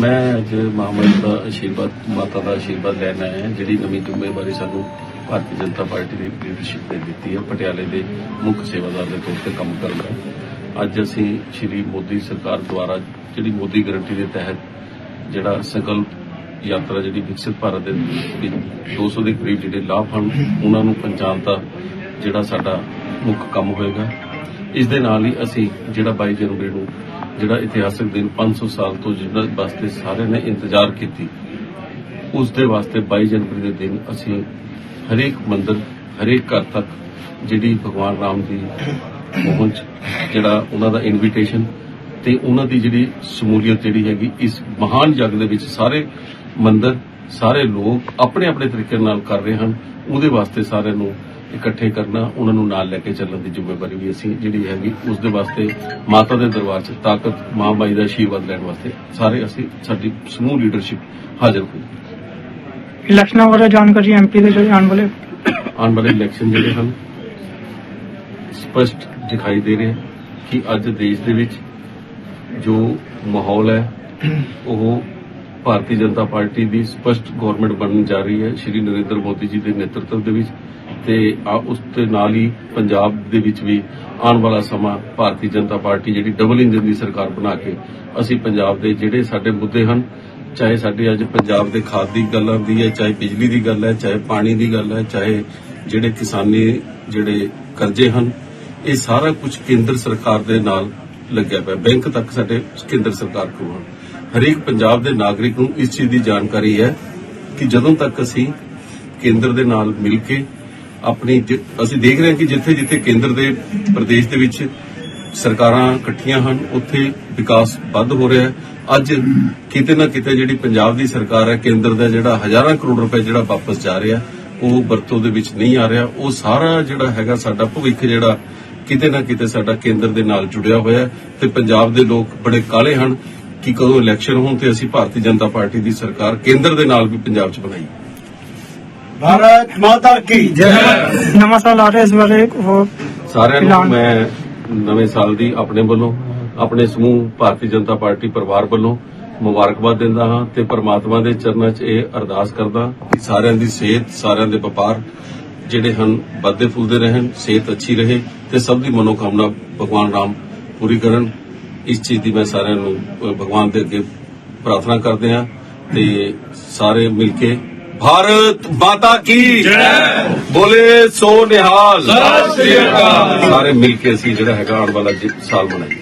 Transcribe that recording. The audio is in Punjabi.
ਮੈਂ ਅੱਜ ਮਾਮਲੇ ਦਾ ਆਸ਼ੀਰਵਾਦ ਮਾਤਾ ਦਾ ਆਸ਼ੀਰਵਾਦ ਲੈਣ ਆਇਆ ਹਾਂ, ਜਿਹੜੀ ਨਵੀਂ ਜ਼ਿੰਮੇਵਾਰੀ ਸਾਨੂੰ ਭਾਰਤੀ ਜਨਤਾ ਪਾਰਟੀ ਦੀ ਲੀਡਰਸ਼ਿਪ ਨੇ ਦਿੱਤੀ ਹੈ, ਪਟਿਆਲੇ ਦੇ ਮੁੱਖ ਸੇਵਾਦਾਰ ਦੇ ਤੌਰ ਤੇ ਕੰਮ ਕਰਨ ਦਾ। ਅੱਜ ਅਸੀਂ ਸ਼੍ਰੀ ਮੋਦੀ ਸਰਕਾਰ ਦੁਆਰਾ ਜਿਹੜੀ ਮੋਦੀ ਗਰੰਟੀ ਦੇ ਤਹਿਤ ਜਿਹੜਾ ਸੰਕਲਪ ਯਾਤਰਾ ਜਿਹੜੀ ਵਿਕਸਿਤ ਭਾਰਤ ਦੇ ਵਿੱਚ 200 ਦੇ ਕਰੀਬ ਜਿਹੜੇ ਲਾਭ ਹਨ, ਉਹਨਾਂ ਨੂੰ ਪਹੁੰਚਾਉਣ ਦਾ ਜਿਹੜਾ ਸਾਡਾ ਮੁੱਖ ਕੰਮ ਹੋਏਗਾ। ਇਸ ਦੇ ਨਾਲ ਹੀ ਅਸੀਂ ਜਿਹੜਾ 22 ਜਨਵਰੀ ਨੂੰ ਜਿਹੜਾ ਇਤਿਹਾਸਕ ਦਿਨ 500 ਸਾਲ ਤੋਂ ਜਿਹਨਾਂ ਵਾਸਤੇ ਸਾਰਿਆਂ ਨੇ ਇੰਤਜ਼ਾਰ ਕੀਤੀ, ਉਸ ਦੇ ਵਾਸਤੇ 22 ਜਨਵਰੀ ਦੇ ਦਿਨ ਅਸੀਂ ਹਰੇਕ ਮੰਦਰ, ਹਰੇਕ ਘਰ ਤੱਕ ਜਿਹੜੀ ਭਗਵਾਨ ਰਾਮ ਦੀ ਪਹੁੰਚ, ਜਿਹੜਾ ਉਹਨਾਂ ਦਾ ਇਨਵੀਟੇਸ਼ਨ ਤੇ ਉਹਨਾਂ ਦੀ ਜਿਹੜੀ ਸ਼ਮੂਲੀਅਤ ਜਿਹੜੀ ਹੈਗੀ, ਇਸ ਮਹਾਨ ਜਗ ਦੇ ਵਿੱਚ ਸਾਰੇ ਮੰਦਰ, ਸਾਰੇ ਲੋਕ ਆਪਣੇ ਆਪਣੇ ਤਰੀਕੇ ਨਾਲ ਕਰ ਰਹੇ ਹਨ, ਉਹਦੇ ਵਾਸਤੇ ਸਾਰਿਆਂ ਨੂੰ ਇਕੱਠੇ ਕਰਨਾ ਉਹਨਾਂ ਨੂੰ ਨਾਲ ਲੈ ਕੇ ਚੱਲਣ ਦੀ ਜ਼ਿੰਮੇਵਾਰੀ ਵੀ ਅਸੀਂ ਜਿਹੜੀ ਹੈਗੀ ਉਸ ਦੇ ਵਾਸਤੇ ਮਾਤਾ ਦੇ ਦਰਬਾਰ 'ਚ ਤਾਕਤ ਮਾਂ ਬਾਈ ਦਾ ਆਸ਼ੀਰਵਾਦ ਲੈਣ ਵਾਸਤੇ ਸਾਰੇ ਅਸੀਂ ਸਾਡੀ ਸਮੂਹ ਲੀਡਰਸ਼ਿਪ ਹਾਜ਼ਰ ਹੋਈ। ਇਲੈਕਸ਼ਨਾਂ ਬਾਰੇ ਜਾਣਕਾਰੀ ਐਮਪੀ ਦੇ ਜਿਹੜੇ ਆਉਣ ਵਾਲੇ? ਆਉਣ ਵਾਲੇ ਇਲੈਕਸ਼ਨ ਜਿਹੜੇ ਹਨ ਸਪਸ਼ਟ ਦਿਖਾਈ ਦੇ ਰਹੇ ਕਿ ਅੱਜ ਦੇਸ਼ ਦੇ ਵਿੱਚ ਜੋ ਮਾਹੌਲ ਹੈ ਉਹ ਭਾਰਤੀ ਜਨਤਾ ਪਾਰਟੀ ਦੀ ਸਪਸ਼ਟ ਗਵਰਨਮੈਂਟ ਬਣਨ ਜਾ ਰਹੀ ਹੈ। ਸ਼੍ਰੀ ਨਰਿੰਦਰ ਮੋਦੀ ਜੀ ਦੇ ਨੇਤਰਤਵ ਦੇ ਵਿੱਚ ਤੇ ਉਸ ਦੇ ਨਾਲ ਹੀ ਪੰਜਾਬ ਦੇ ਵਿੱਚ ਵੀ ਆਉਣ ਵਾਲਾ ਸਮਾਂ ਭਾਰਤੀ ਜਨਤਾ ਪਾਰਟੀ ਜਿਹੜੀ ਡਬਲ ਇੰਜਨ ਦੀ ਸਰਕਾਰ ਬਣਾ ਕੇ ਅਸੀਂ ਪੰਜਾਬ ਦੇ ਜਿਹੜੇ ਸਾਡੇ ਮੁੱਦੇ ਹਨ, ਚਾਹੇ ਸਾਡੇ ਅੱਜ ਪੰਜਾਬ ਦੇ ਖਾਦ ਦੀ ਗੱਲ ਆਉਂਦੀ ਹੈ, ਚਾਹੇ ਬਿਜਲੀ ਦੀ ਗੱਲ ਹੈ, ਚਾਹੇ ਪਾਣੀ ਦੀ ਗੱਲ ਹੈ, ਚਾਹੇ ਜਿਹੜੇ ਕਿਸਾਨੀ ਜਿਹੜੇ ਕਰਜ਼ੇ ਹਨ, ਇਹ ਸਾਰਾ ਕੁਝ ਕੇਂਦਰ ਸਰਕਾਰ ਦੇ ਨਾਲ ਲੱਗਿਆ ਪਿਆ। ਬੈਂਕ ਤੱਕ ਸਾਡੇ ਕੇਂਦਰ ਸਰਕਾਰ ਕੋਲ ਹਨ ਹਰੇਕ ਪੰਜਾਬ ਦੇ ਨਾਗਰਿਕ ਨੂੰ ਇਸ ਚੀਜ਼ ਦੀ ਜਾਣਕਾਰੀ ਹੈ ਕਿ ਜਦੋਂ ਤੱਕ ਅਸੀਂ ਕੇਂਦਰ ਦੇ ਨਾਲ ਮਿਲ ਕੇ ਆਪਣੀ ਅਸੀਂ ਦੇਖ ਰਹੇ ਹਾਂ ਕਿ ਜਿੱਥੇ ਜਿੱਥੇ ਕੇਂਦਰ ਦੇ ਪ੍ਰਦੇਸ਼ ਦੇ ਵਿੱਚ ਸਰਕਾਰਾਂ ਇਕੱਠੀਆਂ ਹਨ, ਉੱਥੇ ਵਿਕਾਸ ਵੱਧ ਹੋ ਰਿਹਾ ਹੈ। ਅੱਜ ਕਿਤੇ ਨਾ ਕਿਤੇ ਜਿਹੜੀ ਪੰਜਾਬ ਦੀ ਸਰਕਾਰ ਹੈ, ਕੇਂਦਰ ਦਾ ਜਿਹੜਾ ਹਜ਼ਾਰਾਂ ਕਰੋੜ ਰੁਪਏ ਜਿਹੜਾ ਵਾਪਸ ਜਾ ਰਿਹਾ, ਉਹ ਵਰਤੋਂ ਦੇ ਵਿੱਚ ਨਹੀਂ ਆ ਰਿਹਾ। ਉਹ ਸਾਰਾ ਜਿਹੜਾ ਹੈਗਾ ਸਾਡਾ ਭਵਿੱਖ ਜਿਹੜਾ ਕਿਤੇ ਨਾ ਕਿਤੇ ਸਾਡਾ ਕੇਂਦਰ ਦੇ ਨਾਲ ਜੁੜਿਆ ਹੋਇਆ ਹੈ ਤੇ ਪੰਜਾਬ ਦੇ ਲੋਕ ਬੜੇ ਕਾਲੇ ਹਨ ਕਿ ਕਦੋਂ ਇਲੈਕਸ਼ਨ ਹੋਣ ਤੇ ਅਸੀਂ ਭਾਰਤੀ ਜਨਤਾ ਪਾਰਟੀ ਦੀ ਸਰਕਾਰ ਕੇਂਦਰ ਦੇ ਨਾਲ ਵੀ ਪੰਜਾਬ 'ਚ ਬਣਾਈ। भारत माता की जय ਨਵਾਂ ਸਾਲ ਆ ਰਿਹਾ ਇਸ ਬਾਰੇ ਉਹ ਸਾਰਿਆਂ ਨੂੰ ਐਲਾਨ। ਮੈਂ ਨਵੇਂ ਸਾਲ ਦੀ ਆਪਣੇ ਵੱਲੋਂ ਆਪਣੇ ਸਮੂਹ ਭਾਰਤੀ ਜਨਤਾ ਪਾਰਟੀ ਪਰਿਵਾਰ ਵੱਲੋਂ ਮੁਬਾਰਕਬਾਦ ਦਿੰਦਾ ਹਾਂ ਤੇ ਪਰਮਾਤਮਾ ਦੇ ਚਰਨਾਂ 'ਚ ਇਹ ਅਰਦਾਸ ਕਰਦਾ ਕਿ ਸਾਰਿਆਂ ਦੀ ਸਿਹਤ ਸਾਰਿਆਂ ਦੇ ਵਪਾਰ ਜਿਹੜੇ ਹਨ ਵੱਧਦੇ ਫੁੱਲਦੇ ਰਹਿਣ ਸਿਹਤ ਅੱਛੀ ਰਹੇ ਤੇ ਸਭ ਦੀ ਮਨੋਕਾਮਨਾ ਭਗਵਾਨ ਰਾਮ ਪੂਰੀ ਕਰਨ ਇਸ ਚੀਜ਼ ਦੀ ਮੈਂ ਸਾਰਿਆਂ ਨੂੰ ਅ, ਭਗਵਾਨ ਦੇ ਅੱਗੇ ਪ੍ਰਾਰਥਨਾ ਕਰਦੇ ਹਾਂ ਤੇ ਸਾਰੇ ਮਿਲ ਕੇ ਭਾਰਤ ਮਾਤਾ ਕੀ ਜੈ। ਬੋਲੇ ਸੋ ਨਿਹਾਲ। ਸਤਿ ਸ੍ਰੀ ਅਕਾਲ। ਸਾਰੇ ਮਿਲ ਕੇ ਅਸੀਂ ਜਿਹੜਾ ਹੈਗਾ ਆਉਣ ਵਾਲਾ ਸਾਲ ਮਨਾਈਏ।